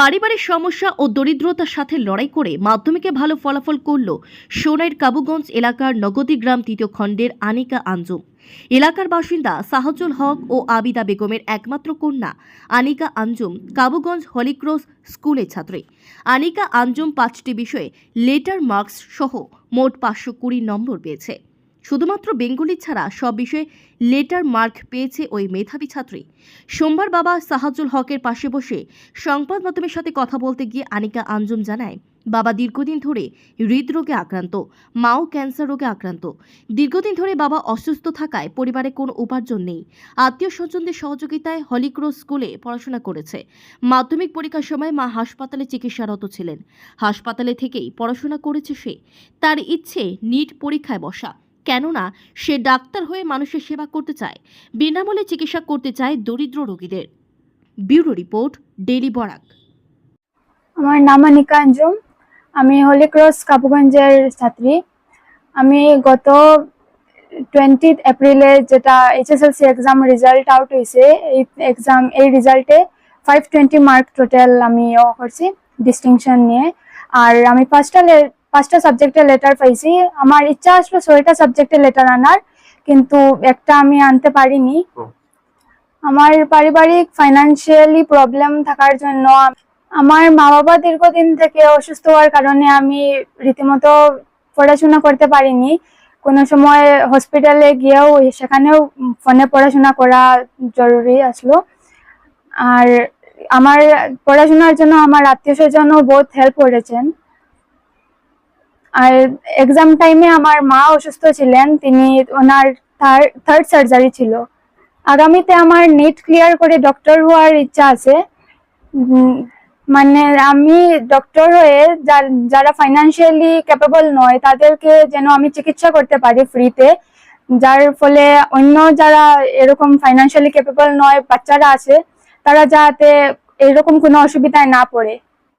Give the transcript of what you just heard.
পারিবারিক সমস্যা ও দরিদ্রতার সাথে লড়াই করে মাধ্যমিকে ভালো ফলাফল করল সোনাইর কাবুগঞ্জ এলাকার নগদী গ্রাম তৃতীয় খণ্ডের আনিকা আঞ্জুম এলাকার বাসিন্দা সাহাজুল হক ও আবিদা বেগমের একমাত্র কন্যা আনিকা আঞ্জুম কাবুগঞ্জ হলিক্রস স্কুলের ছাত্রী। আনিকা আঞ্জুম পাঁচটি বিষয়ে লেটার মার্কস সহ মোট পাঁচশো কুড়ি নম্বর পেয়েছে। শুধুমাত্র বেঙ্গলি ছাড়া সব বিষয়ে লেটার মার্ক পেয়েছে ওই মেধাবী ছাত্রী। সোমবার বাবা সাহাজুল হকের পাশে বসে সংবাদ মাধ্যমের সাথে কথা বলতে গিয়ে আনিকা আঞ্জুম জানায়, বাবা দীর্ঘদিন ধরে হৃদরোগে আক্রান্ত, মাও ক্যান্সার রোগে আক্রান্ত। দীর্ঘদিন ধরে বাবা অসুস্থ থাকায় পরিবারে কোনো উপার্জন নেই। আত্মীয় স্বজনদের সহযোগিতায় হলিক্রস স্কুলে পড়াশোনা করেছে। মাধ্যমিক পরীক্ষার সময় মা হাসপাতালে চিকিৎসারত ছিলেন। হাসপাতালে থেকেই পড়াশোনা করেছে সে। তার ইচ্ছে, নিট পরীক্ষায় বসা। কেননা সে ডাক্তার হয়ে মানুষের সেবা করতে চায়, বিনামূল্যে চিকিৎসা করতে চায় দরিদ্র রোগীদের। Bureau report daily Barak. আমার নাম আনিকা আঞ্জুম। আমি হোলি ক্রস কাপুগঞ্জের ছাত্রী। আমি গত টোয়েন্টি এপ্রিলে যেটা এইচএসএলসি এক্সাম রেজাল্ট আউট হয়েছে, এই এক্সাম এই রেজাল্টে ফাইভ টোয়েন্টি মার্ক টোটাল আমি করছি ডিস্টিংশন নিয়ে। আর আমি ফার্স্ট পাঁচটা সাবজেক্টে লেটার পাইছি। আমার ইচ্ছা আসলো ছয়টা সাবজেক্টে লেটার আনার কিন্তু একটা আমি আনতে পারিনি। আমার পারিবারিক ফাইনান্সিয়ালি প্রবলেম থাকার জন্য আমার মা বাবা দীর্ঘদিন থেকে অসুস্থ হওয়ার কারণে আমি রীতিমতো পড়াশোনা করতে পারিনি। কোনো সময় হসপিটালে গিয়েও সেখানেও ফোনে পড়াশোনা করা জরুরি আসলো। আর আমার পড়াশোনার জন্য আমার আত্মীয় স্বজনও বহুত হেল্প করেছেন। আর এক্সাম টাইমে আমার মা অসুস্থ ছিলেন, তিনি ওনার থার্ড সার্জারি ছিল। আগামীতে আমার নেট ক্লিয়ার করে ডক্টর হওয়ার ইচ্ছা আছে। মানে আমি ডক্টর হয়ে যার- ফাইনান্সিয়ালি ক্যাপেবল নয়, তাদেরকে যেন আমি চিকিৎসা করতে পারি ফ্রিতে যার ফলে অন্য যারা এরকম ফাইনান্সিয়ালি ক্যাপেবল নয়, বাচ্চারা আছে, তারা যাতে এরকম কোনো অসুবিধায় না পড়ে।